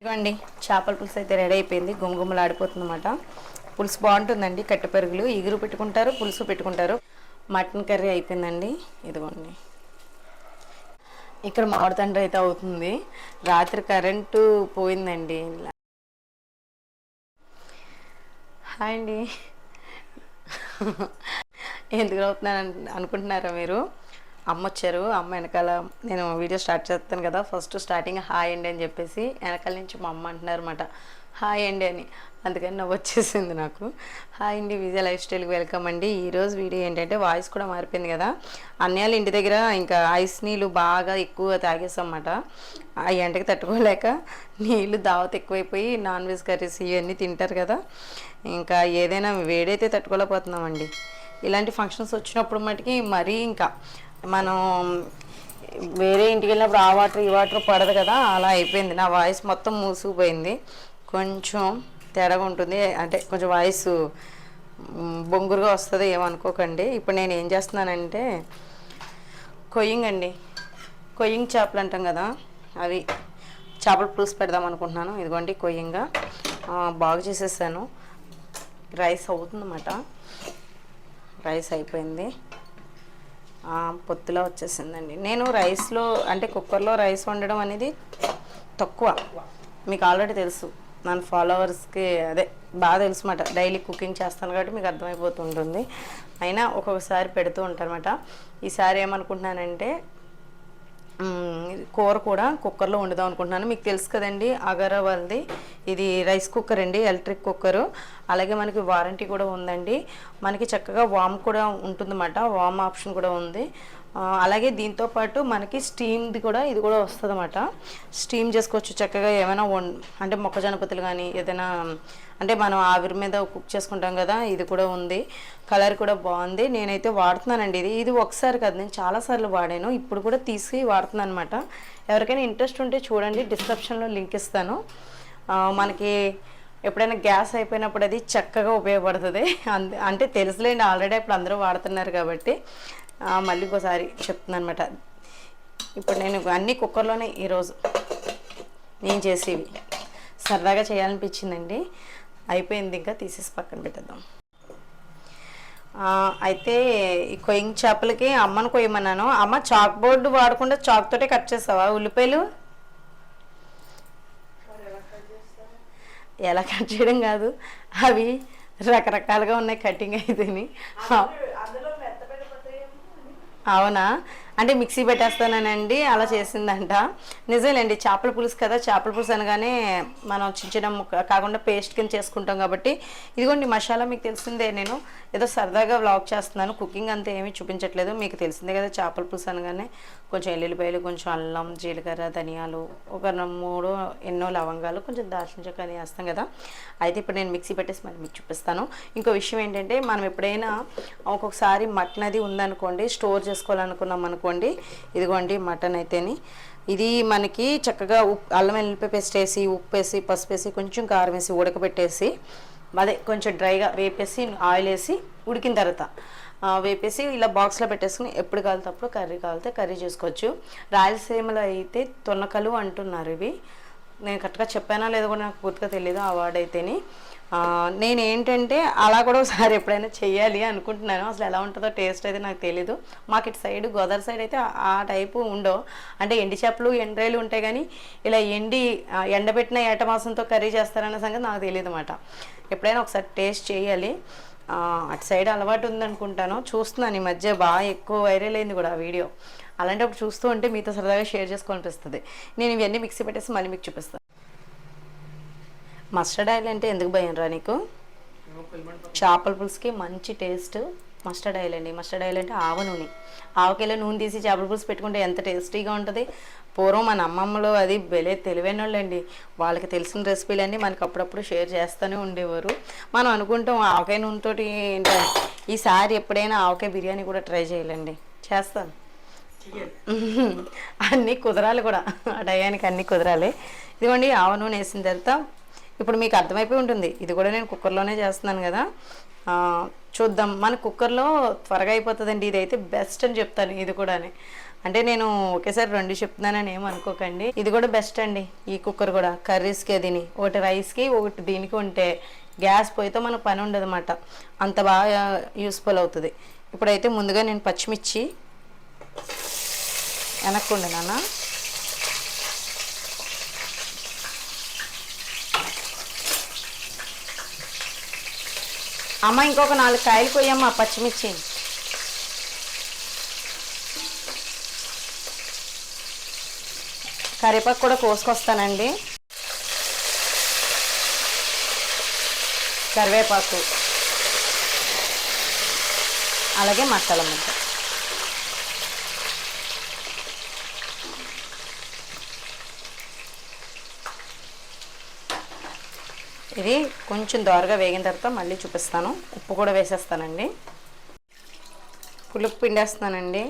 ఇదిగోండి చేపల పులుసు అయితే రెడీ అయిపోయింది. గుమగుమలు ఆడిపోతుందన్నమాట పులుసు బాగుంటుందండి కట్టె పెరుగులు. ఇగురు పెట్టుకుంటారు పులుసు పెట్టుకుంటారు. మటన్ కర్రీ అయిపోయిందండి. ఇదిగోండి. ఇక్కడ మామిడి తండ్రి అయితే అవుతుంది. రాత్రి కరెంటు పోయిందండి. హాయ్ అండి. ఎందుకు అవుతున్నాను అనుకుంటున్నారా మీరు? అమ్మ వచ్చారు అమ్మ వెనకాల నేను వీడియో స్టార్ట్ చేస్తాను కదా ఫస్ట్ స్టార్టింగ్ హాయ్ అండి అని చెప్పేసి వెనకాల నుంచి మా అమ్మ అంటున్నారు అనమాట హాయ్ అండి అని. అందుకని నవ్వు వచ్చేసింది నాకు. హాయ్ అండి విజయ లైఫ్ స్టైల్కి వెల్కమ్ అండి. ఈరోజు వీడియో ఏంటంటే వాయిస్ కూడా మారిపోయింది కదా. అన్యాలు ఇంటి దగ్గర ఇంకా ఐస్ నీళ్ళు బాగా ఎక్కువ తాగేసాం అన్నమాట ఆ ఎండకి తట్టుకోలేక నీళ్ళు దావత ఎక్కువైపోయి నాన్ వెజ్ కర్రీస్ ఇవన్నీ తింటారు కదా. ఇంకా ఏదైనా వేడైతే తట్టుకోలేకపోతున్నామండి. ఇలాంటి ఫంక్షన్స్ వచ్చినప్పుడు మటుకి మరీ ఇంకా మనం వేరే ఇంటికి వెళ్ళినప్పుడు ఆ వాటర్ ఈ వాటర్ పడదు కదా అలా అయిపోయింది. నా వాయిస్ మొత్తం మూసుకుపోయింది. కొంచెం తేడాగా ఉంటుంది. అంటే కొంచెం వాయిస్ బొంగురుగా వస్తుంది ఏమనుకోకండి ఇప్పుడు నేను ఏం చేస్తున్నానంటే కొయ్యింగ్ అండి కొయ్యింగ్ చేపలు అంటాం కదా అవి చేపల పులుసు పెడదాం అనుకుంటున్నాను. ఇదిగోండి కొయ్యంగా బాగు చేసేసాను. రైస్ అవుతుందన్నమాట. రైస్ అయిపోయింది. పొత్తులా వచ్చేసిందండి. నేను రైస్లో అంటే కుక్కర్లో రైస్ వండడం అనేది తక్కువ. మీకు ఆల్రెడీ తెలుసు. మన ఫాలోవర్స్కి అదే బాగా తెలుసు అన్నమాట డైలీ కుకింగ్ చేస్తాను కాబట్టి మీకు అర్థమైపోతుంటుంది. అయినా ఒక్కొక్కసారి పెడుతూ ఉంటారన్నమాట. ఈసారి ఏమనుకుంటున్నానంటే కూర కూడా కుక్కర్లో వండుదాం అనుకుంటున్నాను. మీకు తెలుసు కదండి అగరా వాళ్ళది ఇది రైస్ కుక్కర్ అండి ఎలక్ట్రిక్ కుక్కరు. అలాగే మనకి వారంటీ కూడా ఉందండి. మనకి చక్కగా వామ్ కూడా ఉంటుందన్నమాట వామ్ ఆప్షన్ కూడా ఉంది. అలాగే దీంతో పాటు మనకి స్టీమ్ది కూడా ఇది కూడా వస్తుంది అన్నమాట స్టీమ్ చేసుకోవచ్చు చక్కగా ఏమైనా అంటే మొక్కజొన్న పొత్తులు కానీ ఏదైనా అంటే మనం ఆవిరి మీద కుక్ చేసుకుంటాం కదా ఇది కూడా ఉంది. కలర్ కూడా బాగుంది. నేనైతే వాడుతున్నానండి ఇది. ఇది ఒకసారి కాదు నేను చాలాసార్లు వాడాను. ఇప్పుడు కూడా తీసి వాడుతున్నాను అనమాట ఎవరికైనా ఇంట్రెస్ట్ ఉంటే చూడండి డిస్క్రిప్షన్లో లింక్ ఇస్తాను. మనకి ఎప్పుడైనా గ్యాస్ అయిపోయినప్పుడు అది చక్కగా ఉపయోగపడుతుంది. అంటే తెలుసులేండి ఆల్రెడీ ఇప్పుడు అందరూ వాడుతున్నారు కాబట్టి. మళ్ళీ ఇంకోసారి చెప్తున్నాను అనమాట ఇప్పుడు నేను అన్ని కుక్కర్లోనే ఈరోజు నేను చేసేవి. సరదాగా చేయాలనిపించిందండి. అయిపోయింది ఇంకా తీసేసి పక్కన పెట్టేద్దాం. అయితే ఈ కొయ్యింగ్ చేపలకి అమ్మను కొయ్యమన్నాను. అమ్మ చాక్ బోర్డు వాడకుండా చాక్తోటే కట్ చేస్తావా? ఉల్లిపాయలు? ఎలా కట్ చేయడం కాదు. అవి రకరకాలుగా ఉన్నాయి కటింగ్ అయితేని. అవునా? అంటే మిక్సీ పెట్టేస్తానండి అలా చేసిందంట. నిజమేలేండి చేపల పులుసు కదా చేపల పులుసు అనగానే మనం చిన్న చిన్న ముక్క కాకుండా పేస్ట్ కింద చేసుకుంటాం కాబట్టి. ఇదిగోండి మసాలా మీకు తెలిసిందే నేను. ఏదో సరదాగా వ్లాగ్ చేస్తున్నాను. కుకింగ్ అంతా ఏమీ చూపించట్లేదు. మీకు తెలిసిందే కదా చేపల పులుసు అనగానే కొంచెం ఎల్లుల్లిపాయలు కొంచెం అల్లం జీలకర్ర ధనియాలు ఒక మూడు ఎన్నో లవంగాలు కొంచెం దాల్చిన చెక్క అని వేస్తాం కదా. అయితే ఇప్పుడు నేను మిక్సీ పెట్టేసి మరి మీకు చూపిస్తాను. ఇంకో విషయం ఏంటంటే మనం ఎప్పుడైనా ఒక్కొక్కసారి మటన్ అది ఉందనుకోండి స్టోర్ చేసుకోవాలనుకున్నాం అనుకోండి ఇదిగోండి మటన్ అయితేని. ఇది మనకి చక్కగా ఉప్పు అల్లం వెల్లిపాయ పేస్ట్ వేసి ఉప్పు వేసి పసుపు వేసి కొంచెం కారం వేసి ఉడకబెట్టేసి అదే కొంచెం డ్రైగా వేపేసి ఆయిల్ వేసి ఉడికిన తర్వాత వేపేసి ఇలా బాక్స్లో పెట్టేసుకుని ఎప్పుడు కాలితే అప్పుడు కర్రీ కాలితే కర్రీ చేసుకోవచ్చు. రాయలసీమలో అయితే తొన్నకలు అంటున్నారు ఇవి. నేను కరెక్ట్గా చెప్పానా లేదో కూడా నాకు పూర్తిగా తెలియదు ఆ వర్డ్ అయితేని. నేను ఏంటంటే అలా కూడా ఒకసారి ఎప్పుడైనా చేయాలి అనుకుంటున్నాను. అసలు ఎలా ఉంటుందో టేస్ట్ అయితే నాకు తెలీదు. మాకు ఇటు సైడ్ గోదావరి సైడ్ అయితే ఆ- టైపు ఉండవు. అంటే ఎండి చేపలు ఎండ్రాయిలు ఉంటాయి కానీ ఇలా ఎండి ఎండబెట్టిన ఏటమాసంతో కర్రీ చేస్తారనే సంగతి నాకు తెలియదు అనమాట ఎప్పుడైనా ఒకసారి టేస్ట్ చేయాలి అటు సైడ్ అలవాటు ఉందనుకుంటాను. చూస్తున్నాను ఈ మధ్య బాగా ఎక్కువ వైరల్ అయింది కూడా ఆ వీడియో. అలాంటప్పుడు చూస్తూ ఉంటే మీతో సరదాగా షేర్ చేసుకోవాలనిపిస్తుంది. నేను ఇవన్నీ మిక్సీ పెట్టేసి మళ్ళీ మీకు చూపిస్తాను మస్టర్డ్ ఆయిల్ అంటే ఎందుకు భయం రా నీకు చేపల పులుసుకి మంచి టేస్ట్ మస్టర్డ్ ఆయిల్ అండి. మస్టర్డ్ ఆయిల్ అంటే ఆవ నూనె. ఆవకాయలో నూనె తీసి చేపల పులుసు పెట్టుకుంటే ఎంత టేస్టీగా ఉంటుంది? పూర్వం మన అమ్మమ్మలు అది భలే తెలివైన వాళ్ళండి వాళ్ళకి తెలిసిన రెసిపీలన్నీ మనకు అప్పుడప్పుడు షేర్ చేస్తూనే ఉండేవారు. మనం అనుకుంటాం ఆవకాయ నూనెతోటి ఏంటంటే ఈసారి ఎప్పుడైనా ఆవకాయ బిర్యానీ కూడా ట్రై చేయాలండి. చేస్తాను. అన్నీ కుదరాలి కూడా. ఆ టయానికి అన్నీ కుదరాలి. ఇదిగోండి ఆవ నూనె వేసిన తర్వాత ఇప్పుడు మీకు అర్థమైపోయి ఉంటుంది. ఇది కూడా నేను కుక్కర్లోనే చేస్తున్నాను కదా. చూద్దాం. మన కుక్కర్లో త్వరగా అయిపోతుందండి. ఇది అయితే బెస్ట్ అని చెప్తాను ఇది కూడా అంటే నేను ఒకేసారి రెండు చెప్తున్నానని ఏం అనుకోకండి. ఇది కూడా బెస్ట్ అండి ఈ కుక్కర్ కూడా. కర్రీస్కి అదిని ఒకటి రైస్కి ఒకటి దీనికి ఉంటే గ్యాస్ పోయితే మనకు పని ఉండదు అన్నమాట అంత బాగా యూస్ఫుల్ అవుతుంది. ఇప్పుడైతే ముందుగా నేను పచ్చిమిర్చి వెనక్కుండి నాన్న అమ్మ ఇంకొక నాలుగు కాయలు కొయ్యమ్మ పచ్చిమిర్చి. కరివేపాకు కూడా కోసుకొస్తానండి. కరివేపాకు. అలాగే మసాలా ముద్ద. ఇది కొంచెం దోరగా వేగిన తర్వాత మళ్ళీ చూపిస్తాను. ఉప్పు కూడా వేసేస్తానండి. పులుపు పిండేస్తానండి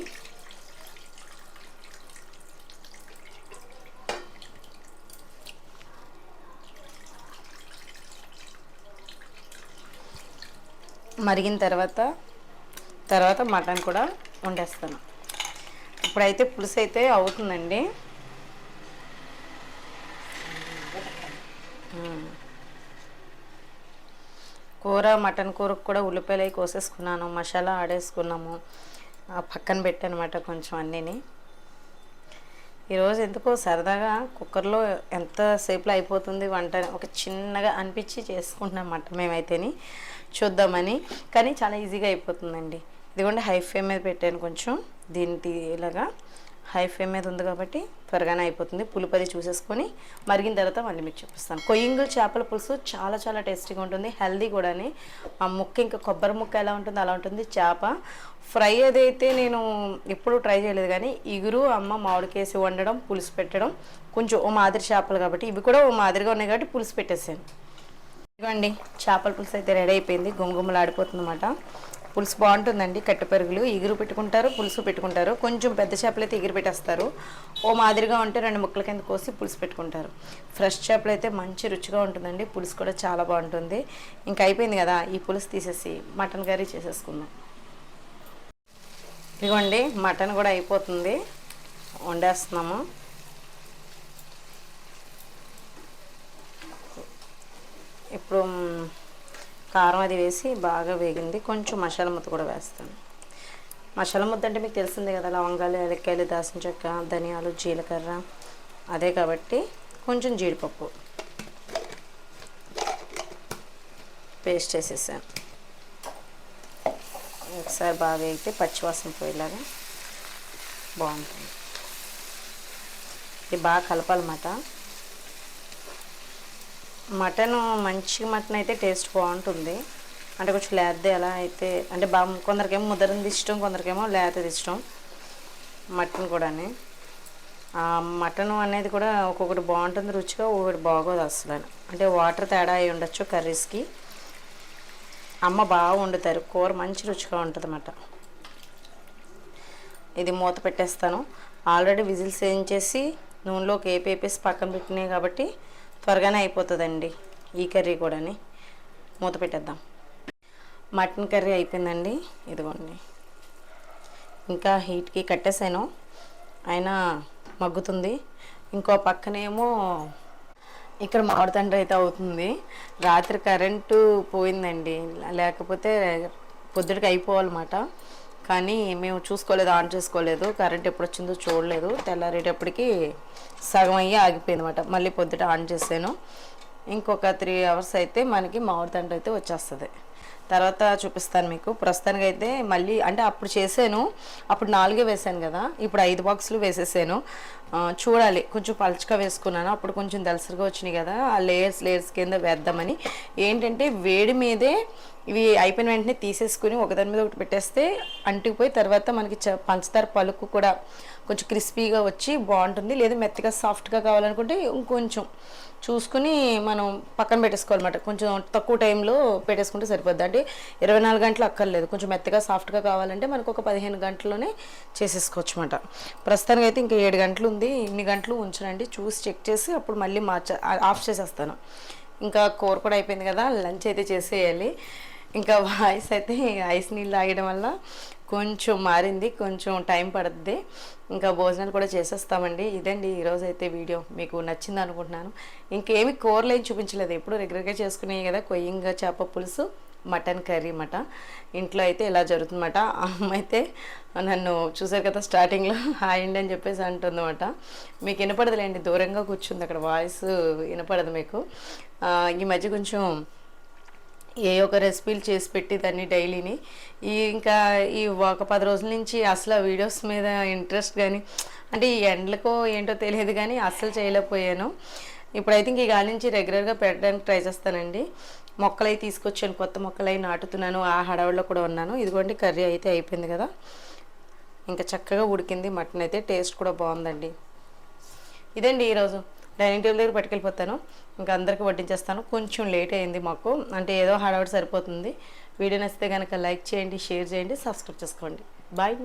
మరిగిన తర్వాత తర్వాత మటన్ కూడా వండేస్తాను. ఇప్పుడైతే పులుసు అయితే అవుతుందండి. కూర మటన్ కూరకు కూడా ఉల్లిపాయలు అవి కోసేసుకున్నాను మసాలా ఆడేసుకున్నాము. పక్కన పెట్టనమాట కొంచెం అన్నీని. ఈరోజు ఎందుకో సరదాగా కుక్కర్లో ఎంతసేపులో అయిపోతుంది వంట ఒక చిన్నగా అనిపించి చేసుకుంటున్నాం మేమైతేని. చూద్దామని. కానీ చాలా ఈజీగా అయిపోతుందండి. ఇదిగోండి హై ఫ్లేమ్ మీద పెట్టాను కొంచెం. దీనికి ఇలాగా హై ఫ్లేమ్ మీద ఉంది కాబట్టి త్వరగానే అయిపోతుంది. పులుపది చూసేసుకొని మరిగిన తర్వాత మళ్ళీ మీకు చూపిస్తాను. కొయ్యింగులు చేపల పులుసు చాలా చాలా టేస్టీగా ఉంటుంది. హెల్దీ కూడాని. ఆ ముక్క ఇంకా కొబ్బరి ముక్క ఎలా ఉంటుంది అలా ఉంటుంది. చేప ఫ్రై అదైతే నేను ఎప్పుడూ ట్రై చేయలేదు కానీ ఇగురు అమ్మ మామిడికేసి వండడం పులుసు పెట్టడం కొంచెం ఓ మాదిరి చేపలు కాబట్టి ఇవి కూడా ఓ మాదిరిగా ఉన్నాయి కాబట్టి పులుసు పెట్టేసాను. ఇదిగోండి చేపల పులుసు అయితే రెడీ అయిపోయింది. గుమగుమలు ఆడిపోతుంది అనమాట పులుసు బాగుంటుందండి కట్టెపరుగులు ఇగురు పెట్టుకుంటారు పులుసు పెట్టుకుంటారు. కొంచెం పెద్ద చేపలు అయితే ఎగిరి పెట్టేస్తారు. ఓ మాదిరిగా ఉంటే రెండు ముక్కల కింద కోసి పులుసు పెట్టుకుంటారు. ఫ్రెష్ చేపలు అయితే మంచి రుచిగా ఉంటుందండి. పులుసు కూడా చాలా బాగుంటుంది. ఇంకా అయిపోయింది కదా ఈ పులుసు తీసేసి మటన్ కర్రీ చేసేసుకుందాం. ఇదిగోండి మటన్ కూడా అయిపోతుంది. వండేస్తున్నాము. ఇప్పుడు కారం అది వేసి బాగా వేగింది. కొంచెం మసాలా ముద్ద కూడా వేస్తాను. మసాలా ముద్ద అంటే మీకు తెలిసిందే కదా లవంగాలు ఎలక్కాయలు దాసిన చెక్క ధనియాలు జీలకర్ర అదే కాబట్టి కొంచెం జీడిపప్పు పేస్ట్ చేసేసాను. ఒకసారి బాగా వేగితే పచ్చివాసన పోయేలాగా బాగుంటుంది. ఇది బాగా కలపాలన్నమాట. మటన్ మంచి మటన్ అయితే టేస్ట్ బాగుంటుంది. అంటే కొంచెం లేతది ఎలా అయితే అంటే బా కొందరికేమో ముద్దరంది ఇష్టం కొందరికేమో లేతది ఇష్టం మటన్ కూడాని. మటన్ అనేది కూడా ఒక్కొక్కటి బాగుంటుంది రుచిగా ఒక్కొక్కటి బాగోదు అసలు అంటే వాటర్ తేడా అయి ఉండొచ్చు కర్రీస్కి. అమ్మ బాగా వండుతారు కూర మంచి రుచిగా ఉంటుంది అన్నమాట. ఇది మూత పెట్టేస్తాను. ఆల్రెడీ విజిల్స్ వేయించేసి నూనెలోకి ఏపి వేపేసి పక్కన పెట్టినాయి కాబట్టి త్వరగానే అయిపోతుందండి ఈ కర్రీ కూడాని. మూత పెట్టేద్దాం. మటన్ కర్రీ అయిపోయిందండి. ఇదిగోండి. ఇంకా హీట్కి కట్టేసాను. అయినా మగ్గుతుంది. ఇంకో పక్కనేమో ఇక్కడ మామిడి తండ్రి అయితే అవుతుంది. రాత్రి కరెంటు పోయిందండి. లేకపోతే పొద్దుటికి అయిపోవాలన్నమాట. కానీ మేము చూసుకోలేదు ఆన్ చేసుకోలేదు. కరెంట్ ఎప్పుడు వచ్చిందో చూడలేదు. తెల్లారేటప్పటికి సగం అయ్యి ఆగిపోయింది అనమాట మళ్ళీ పొద్దుట ఆన్ చేసాను ఇంకొక త్రీ అవర్స్ అయితే మనకి మామిడి తండ్రి అయితే వచ్చేస్తుంది. తర్వాత చూపిస్తాను మీకు. ప్రస్తుతానికి అయితే మళ్ళీ అంటే అప్పుడు చేశాను. అప్పుడు నాలుగే వేసాను కదా. ఇప్పుడు ఐదు బాక్సులు వేసేసాను. చూడాలి. కొంచెం పలుచగా వేసుకున్నాను. అప్పుడు కొంచెం దలసరిగా వచ్చినాయి కదా. ఆ లేయర్స్ లేయర్స్ కింద వేద్దామని. ఏంటంటే వేడి మీదే ఇవి అయిపోయిన వెంటనే తీసేసుకుని ఒకదాని మీద ఒకటి పెట్టేస్తే అంటుకుపోయి తర్వాత మనకి చ- పంచదార పలుకు కూడా కొంచెం క్రిస్పీగా వచ్చి బాగుంటుంది. లేదా మెత్తగా సాఫ్ట్గా కావాలనుకుంటే ఇంకొంచెం చూసుకుని మనం పక్కన పెట్టేసుకోవాలన్నమాట. కొంచెం తక్కువ టైంలో పెట్టేసుకుంటే సరిపోద్ది. అంటే ఇరవై నాలుగు గంటలు అక్కర్లేదు. కొంచెం మెత్తగా సాఫ్ట్గా కావాలంటే మనకు ఒక పదిహేను గంటల్లోనే చేసేసుకోవచ్చు అనమాట ప్రస్తుతానికి అయితే ఇంకా ఏడు గంటలు ఉంది. ఇన్ని గంటలు ఉంచనండి. చూసి చెక్ చేసి అప్పుడు మళ్ళీ మార్చ ఆఫ్ చేసేస్తాను. ఇంకా కూర కూడా అయిపోయింది కదా. లంచ్ అయితే చేసేయాలి. ఇంకా వాయిస్ అయితే ఐస్ నీళ్ళు తాగడం వల్ల కొంచెం మారింది కొంచెం టైం పడుతుంది ఇంకా భోజనాలు కూడా చేసేస్తామండి. ఇదండి ఈరోజు అయితే వీడియో. మీకు నచ్చింది అనుకుంటున్నాను. ఇంకేమి కూరలు ఏం చూపించలేదు. ఎప్పుడు రెగ్యులర్గా చేసుకునేవి కదా కొయ్యంగా చేప పులుసు మటన్ కర్రీ అన్నమాట. ఇంట్లో అయితే ఇలా జరుగుతుందన్నమాట. అమ్మ అయితే నన్ను చూసారు కదా స్టార్టింగ్లో హాయ్ అండి అని చెప్పేసి అంటుందన్నమాట. మీకు వినపడదులేండి దూరంగా కూర్చుంది అక్కడ వాయిస్ వినపడదు మీకు. ఈ మధ్య కొంచెం ఏ ఒక రెసిపీలు చేసి పెట్టి దాన్ని డైలీని. ఈ ఇంకా ఈ ఒక పది రోజుల నుంచి అసలు ఆ వీడియోస్ మీద ఇంట్రెస్ట్ కానీ అంటే ఈ ఎండలకో ఏంటో తెలియదు కానీ అస్సలు చేయలేకపోయాను. ఇప్పుడైతే ఇంక ఈ గాలి నుంచి రెగ్యులర్గా పెట్టడానికి ట్రై చేస్తానండి. మొక్కలు అవి తీసుకొచ్చాను కొత్త మొక్కలు అవి నాటుతున్నాను ఆ హడావుడిలో కూడా ఉన్నాను. ఇదిగోండి కర్రీ అయితే అయిపోయింది కదా. ఇంకా చక్కగా ఉడికింది మటన్ అయితే టేస్ట్ కూడా బాగుందండి. ఇదండి ఈరోజు? డైనింగ్ టేబుల్ దగ్గర పట్టుకెళ్ళిపోతాను. ఇంకా అందరికీ వడ్డించేస్తాను. కొంచెం లేట్ అయింది మాకు. అంటే ఏదో హడావిడి సరిపోతుంది. వీడియో నచ్చితే కనుక లైక్ చేయండి షేర్ చేయండి సబ్స్క్రైబ్ చేసుకోండి. బాయ్